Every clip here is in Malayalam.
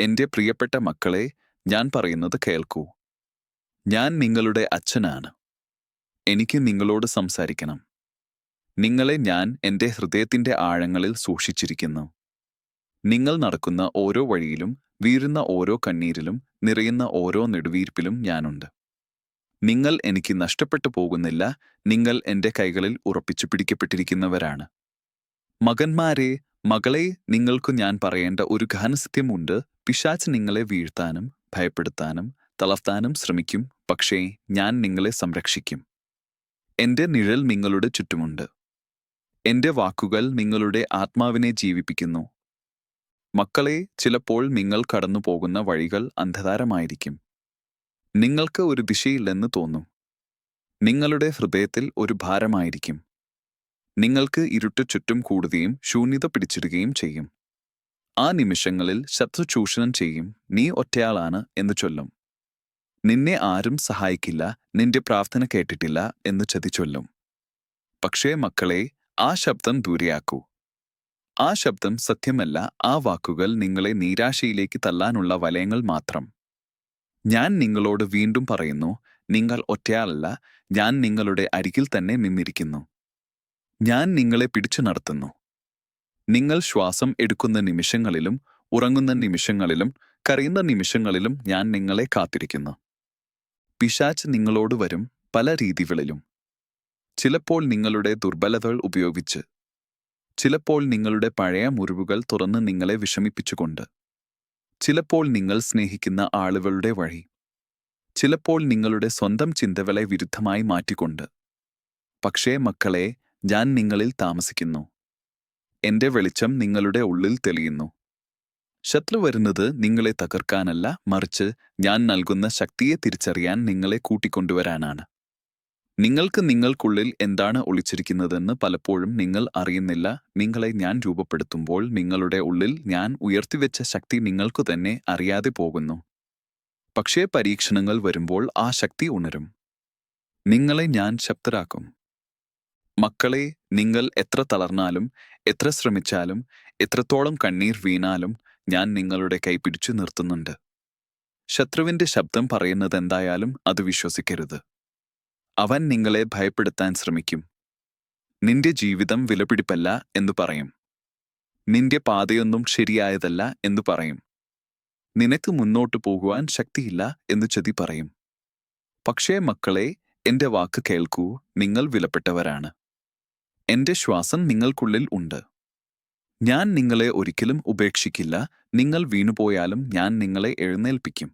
എന്റെ പ്രിയപ്പെട്ട മക്കളെ ഞാൻ പറയുന്നത് കേൾക്കൂ. ഞാൻ നിങ്ങളുടെ അച്ഛനാണ്. എനിക്ക് നിങ്ങളോട് സംസാരിക്കണം. നിങ്ങളെ ഞാൻ എന്റെ ഹൃദയത്തിന്റെ ആഴങ്ങളിൽ സൂക്ഷിച്ചിരിക്കുന്നു. നിങ്ങൾ നടക്കുന്ന ഓരോ വഴിയിലും വീഴുന്ന ഓരോ കണ്ണീരിലും നിറയുന്ന ഓരോ നെടുവീർപ്പിലും ഞാനുണ്ട്. നിങ്ങൾ എനിക്ക് നഷ്ടപ്പെട്ടു പോകുന്നില്ല നിങ്ങൾ എന്റെ കൈകളിൽ ഉറപ്പിച്ചു പിടിക്കപ്പെട്ടിരിക്കുന്നവരാണ്. മകന്മാരെ മകളെ നിങ്ങൾക്കു ഞാൻ പറയേണ്ട ഒരു ഗഹനസത്യമുണ്ട് പിശാച്ച് നിങ്ങളെ വീഴ്ത്താനും ഭയപ്പെടുത്താനും തളർത്താനും ശ്രമിക്കും. പക്ഷേ ഞാൻ നിങ്ങളെ സംരക്ഷിക്കും. എന്റെ നിഴൽ നിങ്ങളുടെ ചുറ്റുമുണ്ട്. എന്റെ വാക്കുകൾ നിങ്ങളുടെ ആത്മാവിനെ ജീവിപ്പിക്കുന്നു. മക്കളെ ചിലപ്പോൾ നിങ്ങൾ കടന്നു പോകുന്ന വഴികൾ അന്ധകാരമായിരിക്കും. നിങ്ങൾക്ക് ഒരു ദിശയില്ലെന്ന് തോന്നും. നിങ്ങളുടെ ഹൃദയത്തിൽ ഒരു ഭാരമായിരിക്കും. നിങ്ങൾക്ക് ഇരുട്ട് ചുറ്റും കൂടുകയും ശൂന്യത പിടിച്ചിടുകയും ചെയ്യും. ആ നിമിഷങ്ങളിൽ ശത്രു ചൂഷണം ചെയ്യും. നീ ഒറ്റയാളാണ് എന്ന് ചൊല്ലും. നിന്നെ ആരും സഹായിക്കില്ല. നിന്റെ പ്രാർത്ഥന കേട്ടിട്ടില്ല എന്ന് ചതി ചൊല്ലും. പക്ഷേ മക്കളെ ആ ശബ്ദം ദൂരെയാക്കൂ. ആ ശബ്ദം സത്യമല്ല. ആ വാക്കുകൾ നിങ്ങളെ നിരാശയിലേക്ക് തള്ളാനുള്ള വലയങ്ങൾ മാത്രം. ഞാൻ നിങ്ങളോട് വീണ്ടും പറയുന്നു നിങ്ങൾ ഒറ്റയാളല്ല. ഞാൻ നിങ്ങളുടെ അരികിൽ തന്നെ നിന്നിരിക്കുന്നു. ഞാൻ നിങ്ങളെ പിടിച്ചു നടത്തുന്നു. നിങ്ങൾ ശ്വാസം എടുക്കുന്ന നിമിഷങ്ങളിലും ഉറങ്ങുന്ന നിമിഷങ്ങളിലും കരയുന്ന നിമിഷങ്ങളിലും ഞാൻ നിങ്ങളെ കാത്തിരിക്കുന്നു. പിശാച്ച് നിങ്ങളോട് വരും പല രീതികളിലും. ചിലപ്പോൾ നിങ്ങളുടെ ദുർബലതകൾ ഉപയോഗിച്ച് ചിലപ്പോൾ നിങ്ങളുടെ പഴയ മുറിവുകൾ തുറന്ന് നിങ്ങളെ വിഷമിപ്പിച്ചുകൊണ്ട് ചിലപ്പോൾ നിങ്ങൾ സ്നേഹിക്കുന്ന ആളുകളുടെ വഴി ചിലപ്പോൾ നിങ്ങളുടെ സ്വന്തം ചിന്തകളെ വിരുദ്ധമായി മാറ്റിക്കൊണ്ട്. പക്ഷേ മക്കളെ ഞാൻ നിങ്ങളിൽ താമസിക്കുന്നു. എന്റെ വെളിച്ചം നിങ്ങളുടെ ഉള്ളിൽ തെളിയുന്നു. ശത്രു വരുന്നത് നിങ്ങളെ തകർക്കാനല്ല മറിച്ച് ഞാൻ നൽകുന്ന ശക്തിയെ തിരിച്ചറിയാൻ നിങ്ങളെ കൂട്ടിക്കൊണ്ടുവരാനാണ്. നിങ്ങൾക്ക് നിങ്ങൾക്കുള്ളിൽ എന്താണ് ഒളിച്ചിരിക്കുന്നതെന്ന് പലപ്പോഴും നിങ്ങൾ അറിയുന്നില്ല. നിങ്ങളെ ഞാൻ രൂപപ്പെടുത്തുമ്പോൾ നിങ്ങളുടെ ഉള്ളിൽ ഞാൻ ഉയർത്തിവെച്ച ശക്തി നിങ്ങൾക്കു തന്നെ അറിയാതെ പോകുന്നു. പക്ഷേ പരീക്ഷണങ്ങൾ വരുമ്പോൾ ആ ശക്തി ഉണരും. നിങ്ങളെ ഞാൻ ശക്തരാക്കും മക്കളെ നിങ്ങൾ എത്ര തളർന്നാലും എത്ര ശ്രമിച്ചാലും എത്രത്തോളം കണ്ണീർ വീണാലും ഞാൻ നിങ്ങളുടെ കൈ പിടിച്ചു നിർത്തുന്നുണ്ട്. ശത്രുവിന്റെ ശബ്ദം പറയുന്നത് എന്തായാലും അത് വിശ്വസിക്കരുത്. അവൻ നിങ്ങളെ ഭയപ്പെടുത്താൻ ശ്രമിക്കും. നിന്റെ ജീവിതം വിലപിടിപ്പല്ല എന്നു പറയും. നിന്റെ പാതയൊന്നും ശരിയായതല്ല എന്നു പറയും. നിനക്ക് മുന്നോട്ടു പോകുവാൻ ശക്തിയില്ല എന്ന് ചതി പറയും. പക്ഷേ മക്കളെ എന്റെ വാക്ക് കേൾക്കൂ നിങ്ങൾ വിലപ്പെട്ടവരാണ്. എന്റെ ശ്വാസം നിങ്ങൾക്കുള്ളിൽ ഉണ്ട്. ഞാൻ നിങ്ങളെ ഒരിക്കലും ഉപേക്ഷിക്കില്ല. നിങ്ങൾ വീണുപോയാലും ഞാൻ നിങ്ങളെ എഴുന്നേൽപ്പിക്കും.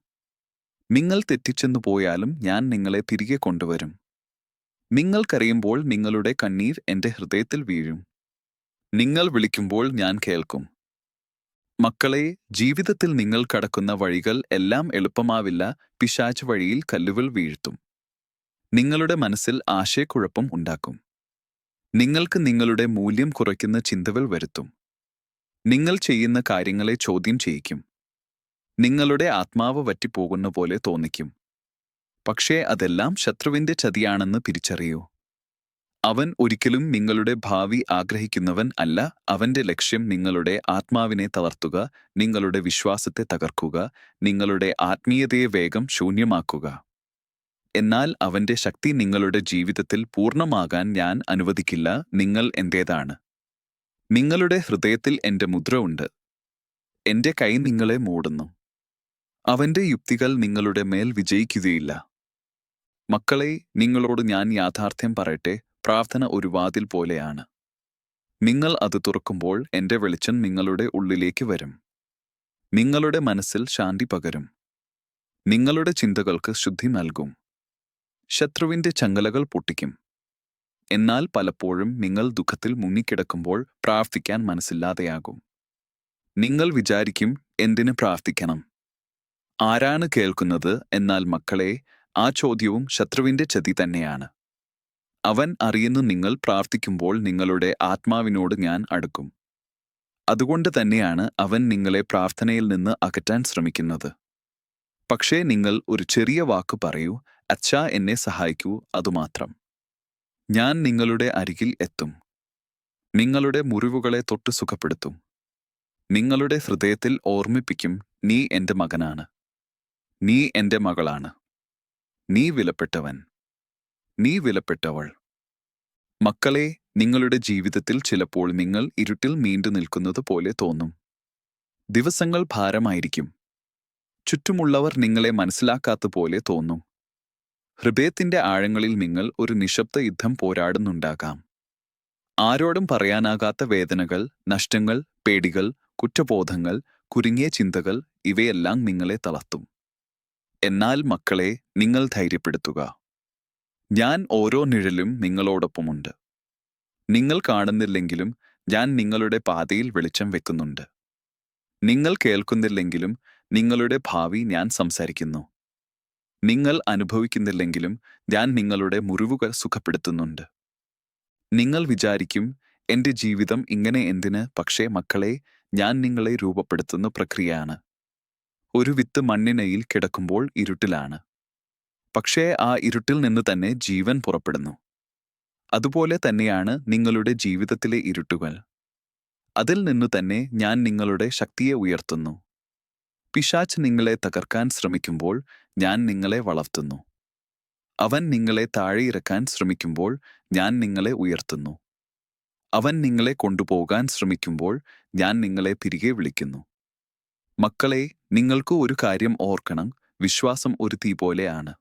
നിങ്ങൾ തെറ്റിച്ചെന്നു പോയാലും ഞാൻ നിങ്ങളെ തിരികെ കൊണ്ടുവരും. നിങ്ങൾക്കറിയുമ്പോൾ നിങ്ങളുടെ കണ്ണീർ എന്റെ ഹൃദയത്തിൽ വീഴും. നിങ്ങൾ വിളിക്കുമ്പോൾ ഞാൻ കേൾക്കും. മക്കളെ ജീവിതത്തിൽ നിങ്ങൾ കടക്കുന്ന വഴികൾ എല്ലാം എളുപ്പമാവില്ല. പിശാച്ച് വഴിയിൽ കല്ലുകൾ വീഴ്ത്തും. നിങ്ങളുടെ മനസ്സിൽ ആശയക്കുഴപ്പം ഉണ്ടാക്കും. നിങ്ങൾക്ക് നിങ്ങളുടെ മൂല്യം കുറയ്ക്കുന്ന ചിന്തകൾ വരുത്തും. നിങ്ങൾ ചെയ്യുന്ന കാര്യങ്ങളെ ചോദ്യം ചെയ്യിക്കും. നിങ്ങളുടെ ആത്മാവ് വറ്റിപ്പോകുന്ന പോലെ തോന്നിക്കും. പക്ഷേ അതെല്ലാം ശത്രുവിന്റെ ചതിയാണെന്ന് തിരിച്ചറിയൂ. അവൻ ഒരിക്കലും നിങ്ങളുടെ ഭാവി ആഗ്രഹിക്കുന്നവൻ അല്ല. അവന്റെ ലക്ഷ്യം നിങ്ങളുടെ ആത്മാവിനെ തളർത്തുക നിങ്ങളുടെ വിശ്വാസത്തെ തകർക്കുക നിങ്ങളുടെ ആത്മീയതയെ വേഗം ശൂന്യമാക്കുക. എന്നാൽ അവന്റെ ശക്തി നിങ്ങളുടെ ജീവിതത്തിൽ പൂർണമാകാൻ ഞാൻ അനുവദിക്കില്ല. നിങ്ങൾ എന്റേതാണ്? നിങ്ങളുടെ ഹൃദയത്തിൽ എന്റെ മുദ്ര ഉണ്ട്. എന്റെ കൈ നിങ്ങളെ മൂടുന്നു. അവന്റെ യുക്തികൾ നിങ്ങളുടെ മേൽ വിജയിക്കുകയില്ല. മക്കളെ നിങ്ങളോട് ഞാൻ യാഥാർത്ഥ്യം പറയട്ടെ. പ്രാർത്ഥന ഒരു വാതിൽ പോലെയാണ്. നിങ്ങൾ അത് തുറക്കുമ്പോൾ എന്റെ വെളിച്ചം നിങ്ങളുടെ ഉള്ളിലേക്ക് വരും. നിങ്ങളുടെ മനസ്സിൽ ശാന്തി പകരും. നിങ്ങളുടെ ചിന്തകൾക്ക് ശുദ്ധി നൽകും. ശത്രുവിന്റെ ചങ്ങലകൾ പൊട്ടിക്കും. എന്നാൽ പലപ്പോഴും നിങ്ങൾ ദുഃഖത്തിൽ മുങ്ങിക്കിടക്കുമ്പോൾ പ്രാർത്ഥിക്കാൻ മനസ്സില്ലാതെയാകും. നിങ്ങൾ വിചാരിക്കും എന്തിന് പ്രാർത്ഥിക്കണം? ആരാണ് കേൾക്കുന്നത്? എന്നാൽ മക്കളെ ആ ചോദ്യവും ശത്രുവിന്റെ ചതി തന്നെയാണ്. അവൻ അറിയുന്നു നിങ്ങൾ പ്രാർത്ഥിക്കുമ്പോൾ നിങ്ങളുടെ ആത്മാവിനോട് ഞാൻ അടുക്കും. അതുകൊണ്ട് തന്നെയാണ് അവൻ നിങ്ങളെ പ്രാർത്ഥനയിൽ നിന്ന് അകറ്റാൻ ശ്രമിക്കുന്നത്. പക്ഷേ നിങ്ങൾ ഒരു ചെറിയ വാക്ക് പറയൂ അച്ഛാ എന്നെ സഹായിക്കൂ അതുമാത്രം ഞാൻ നിങ്ങളുടെ അരികിൽ എത്തും. നിങ്ങളുടെ മുറിവുകളെ തൊട്ട് സുഖപ്പെടുത്തും. നിങ്ങളുടെ ഹൃദയത്തിൽ ഓർമ്മിപ്പിക്കും നീ എന്റെ മകനാണ്. നീ എന്റെ മകളാണ്. നീ വിലപ്പെട്ടവൻ. നീ വിലപ്പെട്ടവൾ. മക്കളെ നിങ്ങളുടെ ജീവിതത്തിൽ ചിലപ്പോൾ നിങ്ങൾ ഇരുട്ടിൽ നീണ്ടു നിൽക്കുന്നത് പോലെ തോന്നും. ദിവസങ്ങൾ ഭാരമായിരിക്കും. ചുറ്റുമുള്ളവർ നിങ്ങളെ മനസ്സിലാക്കാത്ത പോലെ തോന്നും. ഹൃദയത്തിന്റെ ആഴങ്ങളിൽ നിങ്ങൾ ഒരു നിശബ്ദ യുദ്ധം പോരാടുന്നുണ്ടാകാം. ആരോടും പറയാനാകാത്ത വേദനകൾ നഷ്ടങ്ങൾ പേടികൾ കുറ്റബോധങ്ങൾ കുരുങ്ങിയ ചിന്തകൾ ഇവയെല്ലാം നിങ്ങളെ തളർത്തും. എന്നാൽ മക്കളെ നിങ്ങൾ ധൈര്യപ്പെടുത്തുക. ഞാൻ ഓരോ നിഴലും നിങ്ങളോടൊപ്പമുണ്ട്. നിങ്ങൾ കാണുന്നില്ലെങ്കിലും ഞാൻ നിങ്ങളുടെ പാതയിൽ വെളിച്ചം വെക്കുന്നുണ്ട്. നിങ്ങൾ കേൾക്കുന്നില്ലെങ്കിലും നിങ്ങളുടെ ഭാവി ഞാൻ സംസാരിക്കുന്നു. നിങ്ങൾ അനുഭവിക്കുന്നില്ലെങ്കിലും ഞാൻ നിങ്ങളുടെ മുറിവുകൾ സുഖപ്പെടുത്തുന്നുണ്ട്. നിങ്ങൾ വിചാരിക്കും എന്റെ ജീവിതം ഇങ്ങനെ എന്തിന്? പക്ഷേ മക്കളെ ഞാൻ നിങ്ങളെ രൂപപ്പെടുത്തുന്ന പ്രക്രിയയാണ്. ഒരു വിത്ത് മണ്ണിനയിൽ കിടക്കുമ്പോൾ ഇരുട്ടിലാണ്. പക്ഷേ ആ ഇരുട്ടിൽ നിന്ന് തന്നെ ജീവൻ പുറപ്പെടുന്നു. അതുപോലെ തന്നെയാണ് നിങ്ങളുടെ ജീവിതത്തിലെ ഇരുട്ടുകൾ. അതിൽ നിന്നു തന്നെ ഞാൻ നിങ്ങളുടെ ശക്തിയെ ഉയർത്തുന്നു. പിശാച്ച് നിങ്ങളെ തകർക്കാൻ ശ്രമിക്കുമ്പോൾ ഞാൻ നിങ്ങളെ വളർത്തുന്നു. അവൻ നിങ്ങളെ താഴെയിറക്കാൻ ശ്രമിക്കുമ്പോൾ ഞാൻ നിങ്ങളെ ഉയർത്തുന്നു. അവൻ നിങ്ങളെ കൊണ്ടുപോകാൻ ശ്രമിക്കുമ്പോൾ ഞാൻ നിങ്ങളെ തിരികെ വിളിക്കുന്നു. മക്കളെ നിങ്ങൾക്ക് ഒരു കാര്യം ഓർക്കണം. വിശ്വാസം ഒരു തീ പോലെയാണ്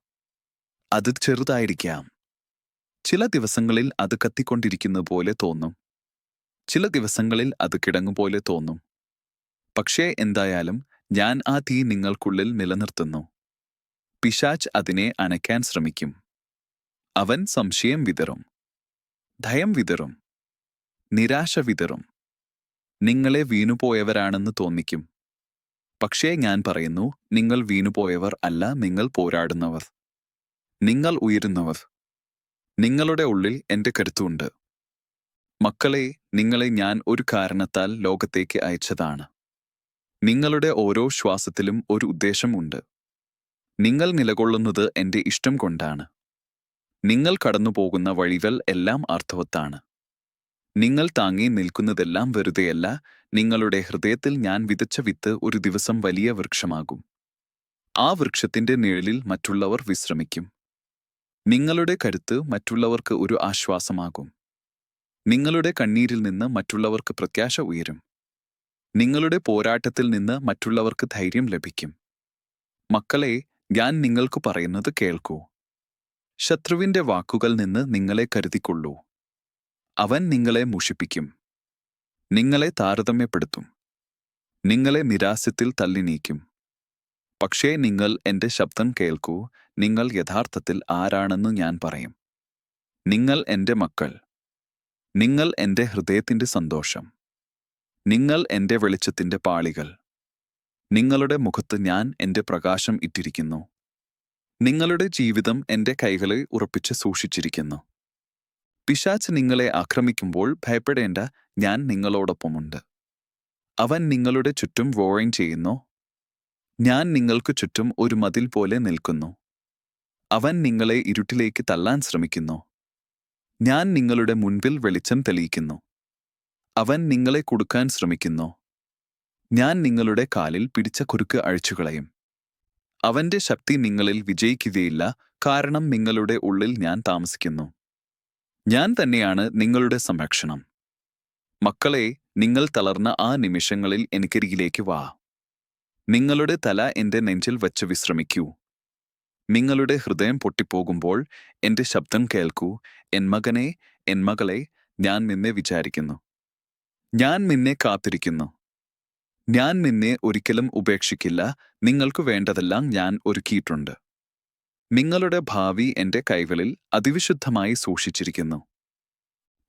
അത് ചെറുതായിരിക്കാം. ചില ദിവസങ്ങളിൽ അത് കത്തിക്കൊണ്ടിരിക്കുന്ന പോലെ തോന്നും. ചില ദിവസങ്ങളിൽ അത് കിടങ്ങുപോലെ തോന്നും. പക്ഷേ എന്തായാലും ഞാൻ ആ തീ നിങ്ങൾക്കുള്ളിൽ നിലനിർത്തുന്നു. പിശാച്ച് അതിനെ അണയ്ക്കാൻ ശ്രമിക്കും. അവൻ സംശയം വിതറും. ഭയം വിതറും. നിരാശ വിതറും. നിങ്ങളെ വീണുപോയവരാണെന്ന് തോന്നിക്കും. പക്ഷേ ഞാൻ പറയുന്നു നിങ്ങൾ വീണുപോയവർ അല്ല നിങ്ങൾ പോരാടുന്നവർ. നിങ്ങൾ ഉയരുന്നവർ. നിങ്ങളുടെ ഉള്ളിൽ എന്റെ കരുത്തുണ്ട്. മക്കളെ നിങ്ങളെ ഞാൻ ഒരു കാരണത്താൽ ലോകത്തേക്ക് അയച്ചതാണ്. നിങ്ങളുടെ ഓരോ ശ്വാസത്തിലും ഒരു ഉദ്ദേശമുണ്ട് നിങ്ങൾ നിലകൊള്ളുന്നത് എന്റെ ഇഷ്ടം കൊണ്ടാണ്. നിങ്ങൾ കടന്നുപോകുന്ന വഴികൾ എല്ലാം അർത്ഥവത്താണ്. നിങ്ങൾ താങ്ങി നിൽക്കുന്നതെല്ലാം വെറുതെയല്ല നിങ്ങളുടെ ഹൃദയത്തിൽ ഞാൻ വിതച്ച വിത്ത് ഒരു ദിവസം വലിയ വൃക്ഷമാകും. ആ വൃക്ഷത്തിന്റെ നിഴലിൽ മറ്റുള്ളവർ വിശ്രമിക്കും. നിങ്ങളുടെ കരുത്ത് മറ്റുള്ളവർക്ക് ഒരു ആശ്വാസമാകും. നിങ്ങളുടെ കണ്ണീരിൽ നിന്ന് മറ്റുള്ളവർക്ക് പ്രത്യാശ ഉയരും. നിങ്ങളുടെ പോരാട്ടത്തിൽ നിന്ന് മറ്റുള്ളവർക്ക് ധൈര്യം ലഭിക്കും. മക്കളെ ഞാൻ നിങ്ങൾക്ക് പറയുന്നത് കേൾക്കൂ. ശത്രുവിന്റെ വാക്കുകൾ നിന്ന് നിങ്ങളെ കരുതിക്കൊള്ളൂ. അവൻ നിങ്ങളെ മുഷിപ്പിക്കും നിങ്ങളെ താരതമ്യപ്പെടുത്തും. നിങ്ങളെ നിരാസ്യത്തിൽ തള്ളിനീക്കും. പക്ഷേ നിങ്ങൾ എന്റെ ശബ്ദം കേൾക്കൂ നിങ്ങൾ യഥാർത്ഥത്തിൽ ആരാണെന്ന് ഞാൻ പറയും. നിങ്ങൾ എന്റെ മക്കൾ. നിങ്ങൾ എന്റെ ഹൃദയത്തിന്റെ സന്തോഷം. നിങ്ങൾ എന്റെ വെളിച്ചത്തിന്റെ പാളികൾ. നിങ്ങളുടെ മുഖത്ത് ഞാൻ എന്റെ പ്രകാശം ഇട്ടിരിക്കുന്നു. നിങ്ങളുടെ ജീവിതം എന്റെ കൈകളെ ഉറപ്പിച്ച് സൂക്ഷിച്ചിരിക്കുന്നു. പിശാച്ച് നിങ്ങളെ ആക്രമിക്കുമ്പോൾ ഭയപ്പെടേണ്ട ഞാൻ നിങ്ങളോടൊപ്പമുണ്ട്. അവൻ നിങ്ങളുടെ ചുറ്റും വോയിങ് ചെയ്യുന്നു. ഞാൻ നിങ്ങൾക്ക് ചുറ്റും ഒരു മതിൽ പോലെ നിൽക്കുന്നു. അവൻ നിങ്ങളെ ഇരുട്ടിലേക്ക് തള്ളാൻ ശ്രമിക്കുന്നു. ഞാൻ നിങ്ങളുടെ മുൻപിൽ വെളിച്ചം തെളിയിക്കുന്നു. അവൻ നിങ്ങളെ കൊടുക്കാൻ ശ്രമിക്കുന്നു. ഞാൻ നിങ്ങളുടെ കാലിൽ പിടിച്ച കുരുക്ക് അഴിച്ചുകളയും. അവന്റെ ശക്തി നിങ്ങളിൽ വിജയിക്കുകയില്ല കാരണം നിങ്ങളുടെ ഉള്ളിൽ ഞാൻ താമസിക്കുന്നു. ഞാൻ തന്നെയാണ് നിങ്ങളുടെ സംരക്ഷണം. മക്കളെ നിങ്ങൾ തളർന്ന ആ നിമിഷങ്ങളിൽ എനിക്കരികിലേക്ക് വാ. നിങ്ങളുടെ തല എന്റെ നെഞ്ചിൽ വച്ച് വിശ്രമിക്കൂ. നിങ്ങളുടെ ഹൃദയം പൊട്ടിപ്പോകുമ്പോൾ എന്റെ ശബ്ദം കേൾക്കൂ. എൻ മകനെ എൻ ഞാൻ നിന്നെ വിചാരിക്കുന്നു. ഞാൻ നിന്നെ കാത്തിരിക്കുന്നു. ഞാൻ നിന്നെ ഒരിക്കലും ഉപേക്ഷിക്കില്ല. നിങ്ങൾക്ക് വേണ്ടതെല്ലാം ഞാൻ ഒരുക്കിയിട്ടുണ്ട്. നിങ്ങളുടെ ഭാവി എന്റെ കൈകളിൽ അതിവിശുദ്ധമായി സൂക്ഷിച്ചിരിക്കുന്നു.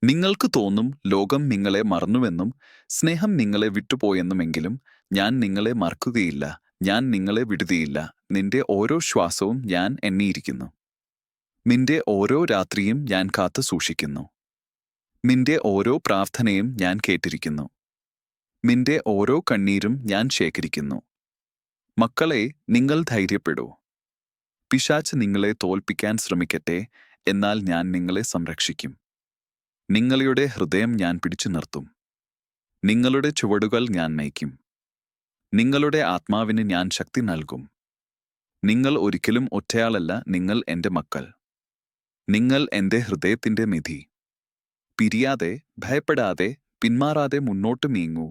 നിങ്ങൾക്ക് തോന്നും ലോകം നിങ്ങളെ മറന്നുവെന്നും സ്നേഹം നിങ്ങളെ വിട്ടുപോയെന്നുമെങ്കിലും ഞാൻ നിങ്ങളെ മറക്കുകയില്ല. ഞാൻ നിങ്ങളെ വിടുതിയില്ല നിന്റെ ഓരോ ശ്വാസവും ഞാൻ എണ്ണിയിരിക്കുന്നു. നിന്റെ ഓരോ രാത്രിയും ഞാൻ കാത്തു സൂക്ഷിക്കുന്നു നിന്റെ ഓരോ പ്രാർത്ഥനയും ഞാൻ കേട്ടിരിക്കുന്നു. നിന്റെ ഓരോ കണ്ണീരും ഞാൻ ശേഖരിക്കുന്നു. മക്കളെ നിങ്ങൾ ധൈര്യപ്പെടൂ. പിശാച്ച് നിങ്ങളെ തോൽപ്പിക്കാൻ ശ്രമിക്കട്ടെ എന്നാൽ ഞാൻ നിങ്ങളെ സംരക്ഷിക്കും. നിങ്ങളുടെ ഹൃദയം ഞാൻ പിടിച്ചു നിർത്തും. നിങ്ങളുടെ ചുവടുകൾ ഞാൻ നയിക്കും. നിങ്ങളുടെ ആത്മാവിന് ഞാൻ ശക്തി നൽകും. നിങ്ങൾ ഒരിക്കലും ഒറ്റയാളല്ല നിങ്ങൾ എന്റെ മക്കൾ. നിങ്ങൾ എന്റെ ഹൃദയത്തിന്റെ നിധി പിരിയാതെ ഭയപ്പെടാതെ പിന്മാറാതെ മുന്നോട്ട് നീങ്ങൂ.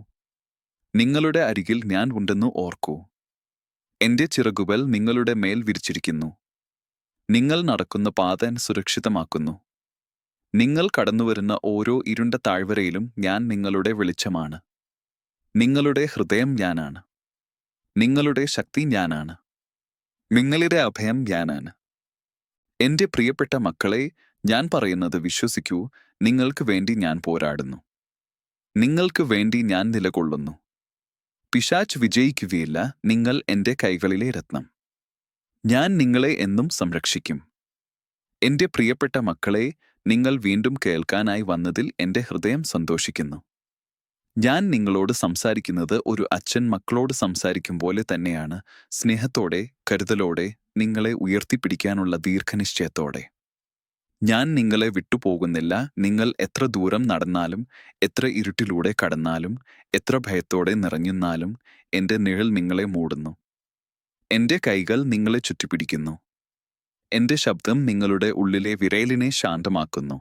നിങ്ങളുടെ അരികിൽ ഞാൻ ഉണ്ടെന്ന് ഓർക്കൂ. എന്റെ ചിറകുകൾ നിങ്ങളുടെ മേൽ വിരിച്ചിരിക്കുന്നു. നിങ്ങൾ നടക്കുന്ന പാത സുരക്ഷിതമാക്കുന്നു. നിങ്ങൾ കടന്നുവരുന്ന ഓരോ ഇരുണ്ട താഴ്വരയിലും ഞാൻ നിങ്ങളുടെ വെളിച്ചമാണ്. നിങ്ങളുടെ ഹൃദയം ഞാനാണ്. നിങ്ങളുടെ ശക്തി ഞാനാണ്. നിങ്ങളുടെ അഭയം ഞാനാണ്. എന്റെ പ്രിയപ്പെട്ട മക്കളെ ഞാൻ പറയുന്നത് വിശ്വസിക്കൂ നിങ്ങൾക്ക് വേണ്ടി ഞാൻ പോരാടുന്നു. നിങ്ങൾക്ക് വേണ്ടി ഞാൻ നിലകൊള്ളുന്നു. പിശാച്ച് വിജയിക്കുകയില്ല നിങ്ങൾ എന്റെ കൈകളിലെ രത്നം. ഞാൻ നിങ്ങളെ എന്നും സംരക്ഷിക്കും. എന്റെ പ്രിയപ്പെട്ട മക്കളെ നിങ്ങൾ വീണ്ടും കേൾക്കാനായി വന്നതിൽ എന്റെ ഹൃദയം സന്തോഷിക്കുന്നു. ഞാൻ നിങ്ങളോട് സംസാരിക്കുന്നത് ഒരു അച്ഛൻ മക്കളോട് സംസാരിക്കും പോലെ തന്നെയാണ് സ്നേഹത്തോടെ കരുതലോടെ നിങ്ങളെ ഉയർത്തിപ്പിടിക്കാനുള്ള ദീർഘനിശ്ചയത്തോടെ. ഞാൻ നിങ്ങളെ വിട്ടുപോകുന്നില്ല. നിങ്ങൾ എത്ര ദൂരം നടന്നാലും എത്ര ഇരുട്ടിലൂടെ കടന്നാലും എത്ര ഭയത്തോടെ നിറഞ്ഞെന്നാലും എന്റെ നിഴൽ നിങ്ങളെ മൂടുന്നു. എന്റെ കൈകൾ നിങ്ങളെ ചുറ്റിപ്പിടിക്കുന്നു. എന്റെ ശബ്ദം നിങ്ങളുടെ ഉള്ളിലെ വിരയലിനെ ശാന്തമാക്കുന്നു.